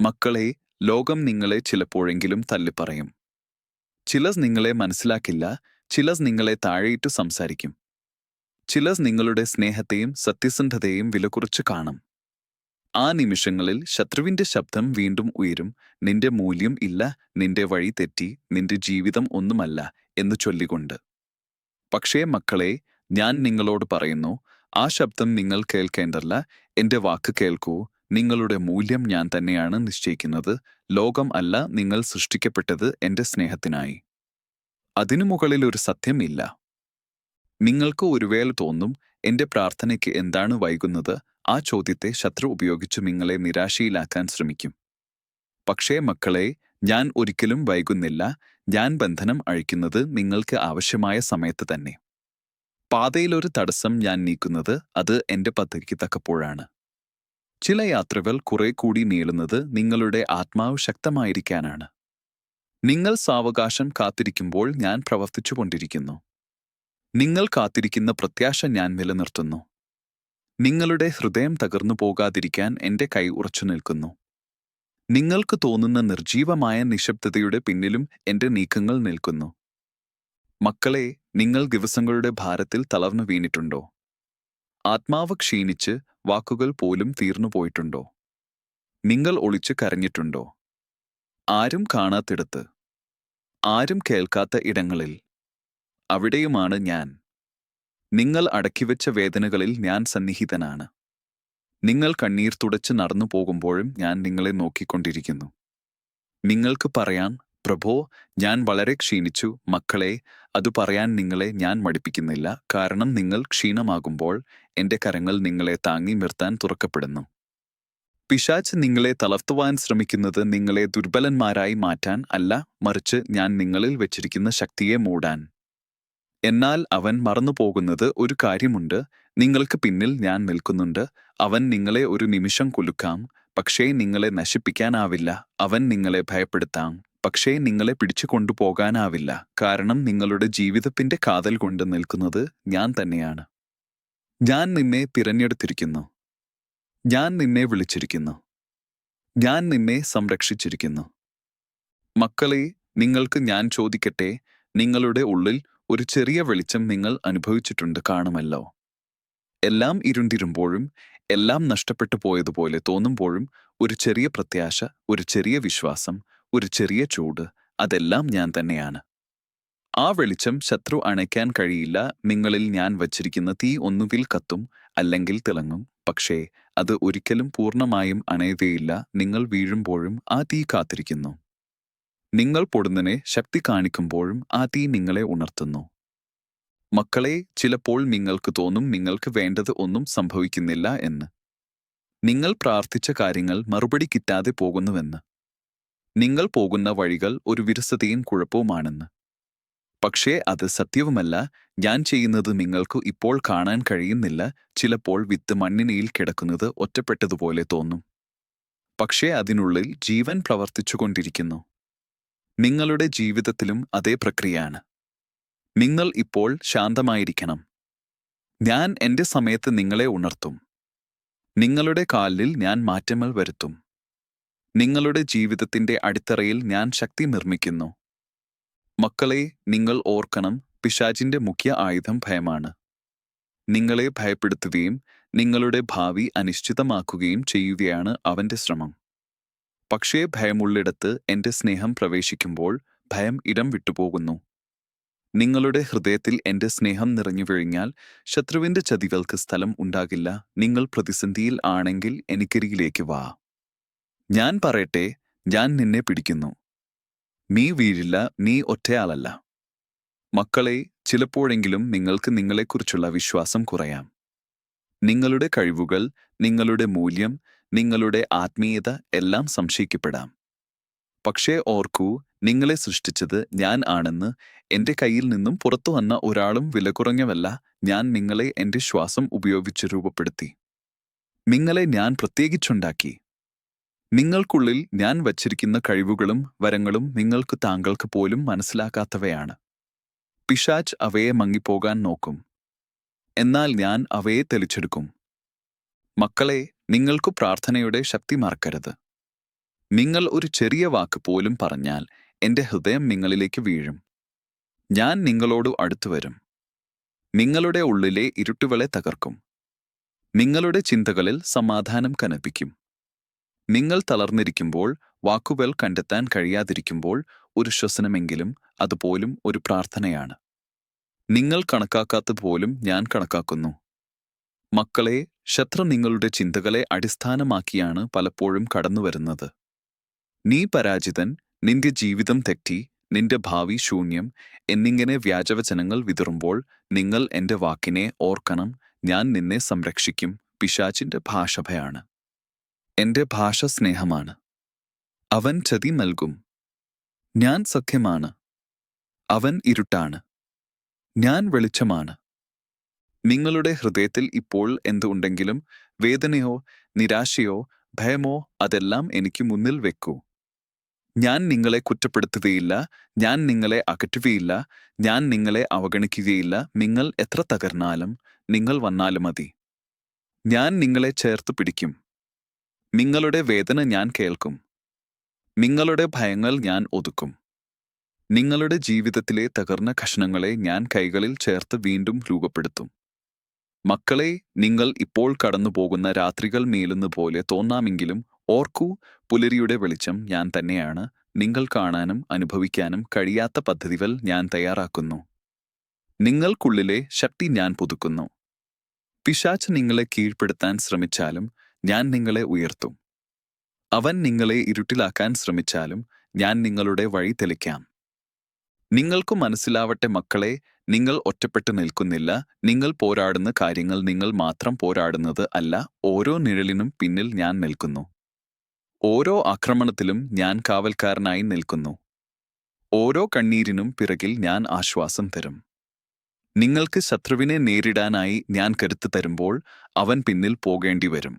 മക്കളെ ലോകം നിങ്ങളെ ചിലപ്പോഴെങ്കിലും തല്ലിപ്പറയും ചിലസ് നിങ്ങളെ മനസ്സിലാക്കില്ല ചിലസ് നിങ്ങളെ താഴെയിട്ടു സംസാരിക്കും. ചിലസ് നിങ്ങളുടെ സ്നേഹത്തെയും സത്യസന്ധതയെയും വിലകുറച്ച് കാണും. ആ നിമിഷങ്ങളിൽ ശത്രുവിന്റെ ശബ്ദം വീണ്ടും ഉയരും. നിന്റെ മൂല്യം ഇല്ല നിന്റെ വഴി തെറ്റി നിന്റെ ജീവിതം ഒന്നുമല്ല എന്ന് ചൊല്ലിക്കൊണ്ട്. പക്ഷേ മക്കളെ ഞാൻ നിങ്ങളോട് പറയുന്നു ആ ശബ്ദം നിങ്ങൾ കേൾക്കേണ്ടല്ല എന്റെ വാക്ക് കേൾക്കൂ. നിങ്ങളുടെ മൂല്യം ഞാൻ തന്നെയാണ് നിശ്ചയിക്കുന്നത്. ലോകം അല്ല നിങ്ങൾ സൃഷ്ടിക്കപ്പെട്ടത് എന്റെ സ്നേഹത്തിനായി. അതിനു മുകളിൽ ഒരു സത്യം ഇല്ല. നിങ്ങൾക്ക് ഒരു വേള തോന്നും എന്റെ പ്രാർത്ഥനയ്ക്ക് എന്താണ് വൈകുന്നത്? ആ ചോദ്യത്തെ ശത്രു ഉപയോഗിച്ച് നിങ്ങളെ നിരാശയിലാക്കാൻ ശ്രമിക്കും. പക്ഷേ മക്കളെ ഞാൻ ഒരിക്കലും വൈകുന്നില്ല. ഞാൻ ബന്ധനം അഴിക്കുന്നത് നിങ്ങൾക്ക് ആവശ്യമായ സമയത്ത് തന്നെ. പാതയിലൊരു തടസ്സം ഞാൻ നീക്കുന്നത് അത് എന്റെ പദ്ധതിക്ക് തക്കപ്പോഴാണ്. ചില യാത്രകൾ കുറെ കൂടി നീളുന്നത് നിങ്ങളുടെ ആത്മാവ് ശക്തമായിരിക്കാനാണ്. നിങ്ങൾ സാവകാശം കാത്തിരിക്കുമ്പോൾ ഞാൻ പ്രവർത്തിച്ചുകൊണ്ടിരിക്കുന്നു. നിങ്ങൾ കാത്തിരിക്കുന്ന പ്രത്യാശ ഞാൻ നിലനിർത്തുന്നു. നിങ്ങളുടെ ഹൃദയം തകർന്നു പോകാതിരിക്കാൻ എന്റെ കൈ ഉറച്ചു നിൽക്കുന്നു. നിങ്ങൾക്ക് തോന്നുന്ന നിർജീവമായ നിശബ്ദതയുടെ പിന്നിലും എന്റെ നീക്കങ്ങൾ നിൽക്കുന്നു. മക്കളെ നിങ്ങൾ ദിവസങ്ങളുടെ ഭാരത്തിൽ തളർന്നു വീണിട്ടുണ്ടോ? ആത്മാവ് ക്ഷീണിച്ച് വാക്കുകൾ പോലും തീർന്നു പോയിട്ടുണ്ടോ? നിങ്ങൾ ഒളിച്ച് കരഞ്ഞിട്ടുണ്ടോ? ആരും കാണാത്തിടത്ത്. ആരും കേൾക്കാത്ത ഇടങ്ങളിൽ. അവിടെയുമാണ് ഞാൻ. നിങ്ങൾ അടക്കിവെച്ച വേദനകളിൽ ഞാൻ സന്നിഹിതനാണ്. നിങ്ങൾ കണ്ണീർ തുടച്ച് നടന്നു പോകുമ്പോഴും ഞാൻ നിങ്ങളെ നോക്കിക്കൊണ്ടിരിക്കുന്നു. നിങ്ങൾക്ക് പറയാൻ പ്രഭോ ഞാൻ വളരെ ക്ഷീണിച്ചു മക്കളെ അത് പറയാൻ നിങ്ങളെ ഞാൻ മടിപ്പിക്കുന്നില്ല കാരണം നിങ്ങൾ ക്ഷീണമാകുമ്പോൾ എന്റെ കരങ്ങൾ നിങ്ങളെ താങ്ങി നിർത്താൻ തുറക്കപ്പെടുന്നു. പിശാച്ച് നിങ്ങളെ തളർത്തുവാൻ ശ്രമിക്കുന്നത് നിങ്ങളെ ദുർബലന്മാരായി മാറ്റാൻ അല്ല മറിച്ച് ഞാൻ നിങ്ങളിൽ വെച്ചിരിക്കുന്ന ശക്തിയെ മൂടാൻ. എന്നാൽ അവൻ മറന്നുപോകുന്നത് ഒരു കാര്യമുണ്ട്. നിങ്ങൾക്ക് പിന്നിൽ ഞാൻ നിൽക്കുന്നുണ്ട്. അവൻ നിങ്ങളെ ഒരു നിമിഷം കുലുക്കാം. പക്ഷേ നിങ്ങളെ നശിപ്പിക്കാനാവില്ല. അവൻ നിങ്ങളെ ഭയപ്പെടുത്താം. പക്ഷേ നിങ്ങളെ പിടിച്ചു കൊണ്ടുപോകാനാവില്ല. കാരണം നിങ്ങളുടെ ജീവിതത്തിന്റെ കാതൽ കൊണ്ട് നിൽക്കുന്നത് ഞാൻ തന്നെയാണ്. ഞാൻ നിന്നെ തിരഞ്ഞെടുത്തിരിക്കുന്നു. ഞാൻ നിന്നെ വിളിച്ചിരിക്കുന്നു. ഞാൻ നിന്നെ സംരക്ഷിച്ചിരിക്കുന്നു. മക്കളെ നിങ്ങൾക്ക് ഞാൻ ചോദിക്കട്ടെ? നിങ്ങളുടെ ഉള്ളിൽ ഒരു ചെറിയ വെളിച്ചം നിങ്ങൾ അനുഭവിച്ചിട്ടുണ്ട് കാണുമല്ലോ. എല്ലാം ഇരുണ്ടിരുമ്പോഴും എല്ലാം നഷ്ടപ്പെട്ടു പോയതുപോലെ തോന്നുമ്പോഴും ഒരു ചെറിയ പ്രത്യാശ ഒരു ചെറിയ വിശ്വാസം ഒരു ചെറിയ ചൂട് അതെല്ലാം ഞാൻ തന്നെയാണ്. ആ വെളിച്ചം ശത്രു അണയ്ക്കാൻ കഴിയില്ല നിങ്ങളിൽ ഞാൻ വച്ചിരിക്കുന്ന തീ ഒന്നുകിൽ കത്തും അല്ലെങ്കിൽ തിളങ്ങും പക്ഷേ അത് ഒരിക്കലും പൂർണമായും അണയുകയില്ല നിങ്ങൾ വീഴുമ്പോഴും ആ തീ കാത്തിരിക്കുന്നു. നിങ്ങൾ പൊടുന്നനെ ശക്തി കാണിക്കുമ്പോഴും ആ തീ നിങ്ങളെ ഉണർത്തുന്നു. മക്കളെ ചിലപ്പോൾ നിങ്ങൾക്ക് തോന്നും നിങ്ങൾക്ക് വേണ്ടത് ഒന്നും സംഭവിക്കുന്നില്ല എന്ന്. നിങ്ങൾ പ്രാർത്ഥിച്ച കാര്യങ്ങൾ മറുപടി കിട്ടാതെ പോകുന്നുവെന്ന്. നിങ്ങൾ പോകുന്ന വഴികൾ ഒരു വിരസതയും കുഴപ്പവുമാണെന്ന്. പക്ഷേ അത് സത്യവുമല്ല. ഞാൻ ചെയ്യുന്നത് നിങ്ങൾക്ക് ഇപ്പോൾ കാണാൻ കഴിയുന്നില്ല. ചിലപ്പോൾ വിത്ത് മണ്ണിനയിൽ കിടക്കുന്നത് ഒറ്റപ്പെട്ടതുപോലെ തോന്നും. പക്ഷേ അതിനുള്ളിൽ ജീവൻ പ്രവർത്തിച്ചുകൊണ്ടിരിക്കുന്നു. നിങ്ങളുടെ ജീവിതത്തിലും അതേ പ്രക്രിയയാണ്. നിങ്ങൾ ഇപ്പോൾ ശാന്തമായിരിക്കണം. ഞാൻ എന്റെ സമയത്ത് നിങ്ങളെ ഉണർത്തും. നിങ്ങളുടെ കാലിൽ ഞാൻ മാറ്റങ്ങൾ വരുത്തും. നിങ്ങളുടെ ജീവിതത്തിന്റെ അടിത്തറയിൽ ഞാൻ ശക്തി നിർമ്മിക്കുന്നു. മക്കളെ നിങ്ങൾ ഓർക്കണം പിശാചിന്റെ മുഖ്യ ആയുധം ഭയമാണ്. നിങ്ങളെ ഭയപ്പെടുത്തുകയും നിങ്ങളുടെ ഭാവി അനിശ്ചിതമാക്കുകയും ചെയ്യുകയാണ് അവന്റെ ശ്രമം. പക്ഷേ ഭയമുള്ളിടത്ത് എന്റെ സ്നേഹം പ്രവേശിക്കുമ്പോൾ ഭയം ഇടം വിട്ടുപോകുന്നു. നിങ്ങളുടെ ഹൃദയത്തിൽ എന്റെ സ്നേഹം നിറഞ്ഞു വിഴിഞ്ഞാൽ ശത്രുവിന്റെ ചതികൾക്ക് സ്ഥലം ഉണ്ടാകില്ല. നിങ്ങൾ പ്രതിസന്ധിയിൽ ആണെങ്കിൽ എനിക്കരികിലേക്ക് വാ. ഞാൻ പറയട്ടെ ഞാൻ നിന്നെ പിടിക്കുന്നു. നീ വീഴില്ല നീ ഒറ്റയാളല്ല. മക്കളെ ചിലപ്പോഴെങ്കിലും നിങ്ങൾക്ക് നിങ്ങളെക്കുറിച്ചുള്ള വിശ്വാസം കുറയാം. നിങ്ങളുടെ കഴിവുകൾ നിങ്ങളുടെ മൂല്യം നിങ്ങളുടെ ആത്മീയത എല്ലാം സംശയിക്കപ്പെടാം. പക്ഷേ ഓർക്കൂ നിങ്ങളെ സൃഷ്ടിച്ചത് ഞാൻ ആണെന്ന് എന്റെ കയ്യിൽ നിന്നും പുറത്തു വന്ന ഒരാളും വില കുറഞ്ഞവല്ല ഞാൻ നിങ്ങളെ എന്റെ ശ്വാസം ഉപയോഗിച്ച് രൂപപ്പെടുത്തി. നിങ്ങളെ ഞാൻ പ്രത്യേകിച്ചുണ്ടാക്കി. നിങ്ങൾക്കുള്ളിൽ ഞാൻ വച്ചിരിക്കുന്ന കഴിവുകളും വരങ്ങളും നിങ്ങൾക്ക് താങ്കൾക്ക് പോലും മനസ്സിലാക്കാത്തവയാണ്. പിശാച്ച് അവയെ മങ്ങിപ്പോകാൻ നോക്കും. എന്നാൽ ഞാൻ അവയെ തെളിച്ചെടുക്കും. മക്കളെ നിങ്ങൾക്കു പ്രാർത്ഥനയുടെ ശക്തി മറക്കരുത്. നിങ്ങൾ ഒരു ചെറിയ വാക്ക് പോലും പറഞ്ഞാൽ എന്റെ ഹൃദയം നിങ്ങളിലേക്ക് വീഴും. ഞാൻ നിങ്ങളോട് അടുത്തു വരും. നിങ്ങളുടെ ഉള്ളിലെ ഇരുട്ടുകളെ തകർക്കും. നിങ്ങളുടെ ചിന്തകളിൽ സമാധാനം കനപ്പിക്കും. നിങ്ങൾ തളർന്നിരിക്കുമ്പോൾ വാക്കുകൾ കണ്ടെത്താൻ കഴിയാതിരിക്കുമ്പോൾ ഒരു ശ്വസനമെങ്കിലും അതുപോലും ഒരു പ്രാർത്ഥനയാണ്. നിങ്ങൾ കണക്കാക്കാത്തത് പോലും ഞാൻ കണക്കാക്കുന്നു. മക്കളെ ശത്രു നിങ്ങളുടെ ചിന്തകളെ അടിസ്ഥാനമാക്കിയാണ് പലപ്പോഴും കടന്നുവരുന്നത് നീ പരാജിതൻ നിന്റെ ജീവിതം തെറ്റി നിന്റെ ഭാവി ശൂന്യം എന്നിങ്ങനെ വ്യാജവചനങ്ങൾ വിതറുമ്പോൾ നിങ്ങൾ എന്റെ വാക്കിനെ ഓർക്കണം ഞാൻ നിന്നെ സംരക്ഷിക്കും പിശാചിന്റെ ഭാഷഭയാണ്. എന്റെ ഭാഷ സ്നേഹമാണ്. അവൻ ചതി നൽകും. ഞാൻ സഖ്യമാണ്. അവൻ ഇരുട്ടാണ്. ഞാൻ വെളിച്ചമാണ്. നിങ്ങളുടെ ഹൃദയത്തിൽ ഇപ്പോൾ എന്തുണ്ടെങ്കിലും വേദനയോ നിരാശയോ ഭയമോ അതെല്ലാം എനിക്ക് മുന്നിൽ വെക്കൂ. ഞാൻ നിങ്ങളെ കുറ്റപ്പെടുത്തുകയില്ല ഞാൻ നിങ്ങളെ അകറ്റുകയില്ല ഞാൻ നിങ്ങളെ അവഗണിക്കുകയില്ല നിങ്ങൾ എത്ര തകർന്നാലും നിങ്ങൾ വന്നാലും മതി. ഞാൻ നിങ്ങളെ ചേർത്ത് പിടിക്കും. നിങ്ങളുടെ വേദന ഞാൻ കേൾക്കും. നിങ്ങളുടെ ഭയങ്ങൾ ഞാൻ ഒതുക്കും. നിങ്ങളുടെ ജീവിതത്തിലെ തകർന്ന കഷണങ്ങളെ ഞാൻ കൈകളിൽ ചേർത്ത് വീണ്ടും രൂപപ്പെടുത്തും. മക്കളെ നിങ്ങൾ ഇപ്പോൾ കടന്നു പോകുന്ന രാത്രികൾ മേലുന്ന പോലെ തോന്നാമെങ്കിലും ഓർക്കൂ പുലരിയുടെ വെളിച്ചം ഞാൻ തന്നെയാണ്. നിങ്ങൾ കാണാനും അനുഭവിക്കാനും കഴിയാത്ത പദ്ധതികൾ ഞാൻ തയ്യാറാക്കുന്നു. നിങ്ങൾക്കുള്ളിലെ ശക്തി ഞാൻ പുതുക്കുന്നു. പിശാച്ച് നിങ്ങളെ കീഴ്പ്പെടുത്താൻ ശ്രമിച്ചാലും ഞാൻ നിങ്ങളെ ഉയർത്തും. അവൻ നിങ്ങളെ ഇരുട്ടിലാക്കാൻ ശ്രമിച്ചാലും ഞാൻ നിങ്ങളുടെ വഴി തെളിക്കാം. നിങ്ങൾക്കു മനസ്സിലാവട്ടെ മക്കളെ നിങ്ങൾ ഒറ്റപ്പെട്ടു നിൽക്കുന്നില്ല. നിങ്ങൾ പോരാടുന്ന കാര്യങ്ങൾ നിങ്ങൾ മാത്രം പോരാടുന്നത് അല്ല ഓരോ നിഴലിനും പിന്നിൽ ഞാൻ നിൽക്കുന്നു. ഓരോ ആക്രമണത്തിലും ഞാൻ കാവൽക്കാരനായി നിൽക്കുന്നു. ഓരോ കണ്ണീരിനും പിറകിൽ ഞാൻ ആശ്വാസം തരും. നിങ്ങൾക്ക് ശത്രുവിനെ നേരിടാനായി ഞാൻ കരുത്തു തരുമ്പോൾ അവൻ പിന്നിൽ പോകേണ്ടി വരും.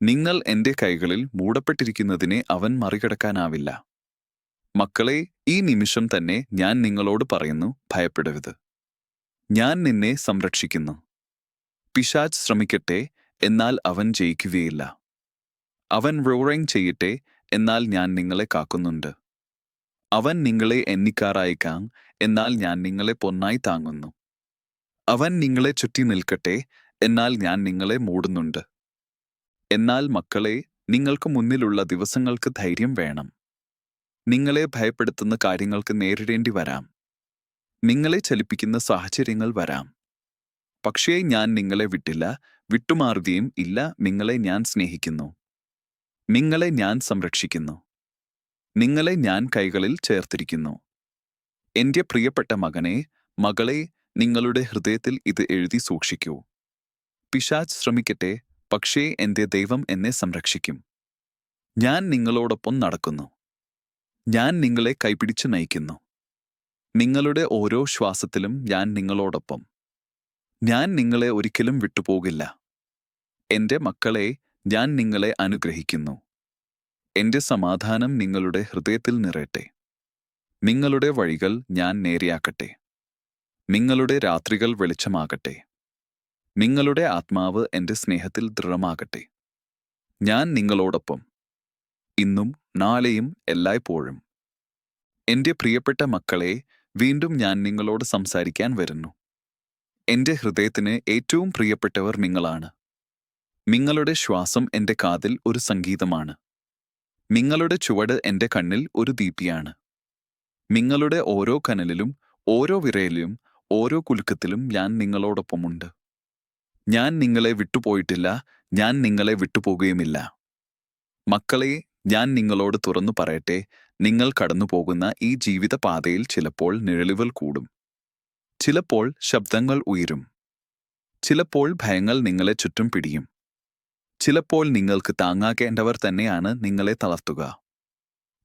നിങ്ങൾ എന്റെ കൈകളിൽ മൂടപ്പെട്ടിരിക്കുന്നതിനെ അവൻ മറികടക്കാനാവില്ല. മക്കളെ ഈ നിമിഷം തന്നെ ഞാൻ നിങ്ങളോട് പറയുന്നു ഭയപ്പെടരുത്. ഞാൻ നിന്നെ സംരക്ഷിക്കുന്നു. പിശാജ് ശ്രമിക്കട്ടെ എന്നാൽ അവൻ ജയിക്കുകയില്ല. അവൻ റോറിങ് ചെയ്യട്ടെ എന്നാൽ ഞാൻ നിങ്ങളെ കാക്കുന്നുണ്ട്. അവൻ നിങ്ങളെ എന്നിക്കാറായിക്കാം എന്നാൽ ഞാൻ നിങ്ങളെ പൊന്നായി താങ്ങുന്നു. അവൻ നിങ്ങളെ ചുറ്റി നിൽക്കട്ടെ എന്നാൽ ഞാൻ നിങ്ങളെ മൂടുന്നുണ്ട്. എന്നാൽ മക്കളെ നിങ്ങൾക്ക് മുന്നിലുള്ള ദിവസങ്ങൾക്ക് ധൈര്യം വേണം. നിങ്ങളെ ഭയപ്പെടുത്തുന്ന കാര്യങ്ങൾക്ക് നേരിടേണ്ടി വരാം. നിങ്ങളെ ചലിപ്പിക്കുന്ന സാഹചര്യങ്ങൾ വരാം. പക്ഷേ ഞാൻ നിങ്ങളെ വിട്ടില്ല വിട്ടുമാറുകയും ഇല്ല നിങ്ങളെ ഞാൻ സ്നേഹിക്കുന്നു. നിങ്ങളെ ഞാൻ സംരക്ഷിക്കുന്നു. നിങ്ങളെ ഞാൻ കൈകളിൽ ചേർത്തിരിക്കുന്നു. എന്റെ പ്രിയപ്പെട്ട മകനെ മകളെ നിങ്ങളുടെ ഹൃദയത്തിൽ ഇത് എഴുതി സൂക്ഷിക്കൂ. പിശാച്ച് ശ്രമിക്കട്ടെ പക്ഷേ എന്റെ ദൈവം എന്നെ സംരക്ഷിക്കും. ഞാൻ നിങ്ങളോടൊപ്പം നടക്കുന്നു. ഞാൻ നിങ്ങളെ കൈപിടിച്ച് നയിക്കുന്നു. നിങ്ങളുടെ ഓരോ ശ്വാസത്തിലും ഞാൻ നിങ്ങളോടൊപ്പം. ഞാൻ നിങ്ങളെ ഒരിക്കലും വിട്ടുപോകില്ല. എന്റെ മക്കളെ ഞാൻ നിങ്ങളെ അനുഗ്രഹിക്കുന്നു. എന്റെ സമാധാനം നിങ്ങളുടെ ഹൃദയത്തിൽ നിറയട്ടെ. നിങ്ങളുടെ വഴികൾ ഞാൻ നേരെയാക്കട്ടെ. നിങ്ങളുടെ രാത്രികൾ വെളിച്ചമാകട്ടെ. നിങ്ങളുടെ ആത്മാവ് എന്റെ സ്നേഹത്തിൽ ദൃഢമാകട്ടെ. ഞാൻ നിങ്ങളോടൊപ്പം. ഇന്നും നാളെയും എല്ലായ്പ്പോഴും. എന്റെ പ്രിയപ്പെട്ട മക്കളെ വീണ്ടും ഞാൻ നിങ്ങളോട് സംസാരിക്കാൻ വരുന്നു. എന്റെ ഹൃദയത്തിന് ഏറ്റവും പ്രിയപ്പെട്ടവർ നിങ്ങളാണ്. നിങ്ങളുടെ ശ്വാസം എന്റെ കാതിൽ ഒരു സംഗീതമാണ്. നിങ്ങളുടെ ചുവട് എന്റെ കണ്ണിൽ ഒരു ദീപിയാണ്. നിങ്ങളുടെ ഓരോ കനലിലും ഓരോ വിരയിലും ഓരോ കുലുക്കത്തിലും ഞാൻ നിങ്ങളോടൊപ്പമുണ്ട്. ഞാൻ നിങ്ങളെ വിട്ടുപോയിട്ടില്ല ഞാൻ നിങ്ങളെ വിട്ടുപോകുകയുമില്ല. മക്കളെ ഞാൻ നിങ്ങളോട് തുറന്നു പറയട്ടെ നിങ്ങൾ കടന്നുപോകുന്ന ഈ ജീവിതപാതയിൽ ചിലപ്പോൾ നിഴലുകൾ കൂടും. ചിലപ്പോൾ ശബ്ദങ്ങൾ ഉയരും. ചിലപ്പോൾ ഭയങ്ങൾ നിങ്ങളെ ചുറ്റും പിടിയും. ചിലപ്പോൾ നിങ്ങൾക്ക് താങ്ങാക്കേണ്ടവർ തന്നെയാണ് നിങ്ങളെ തളർത്തുക.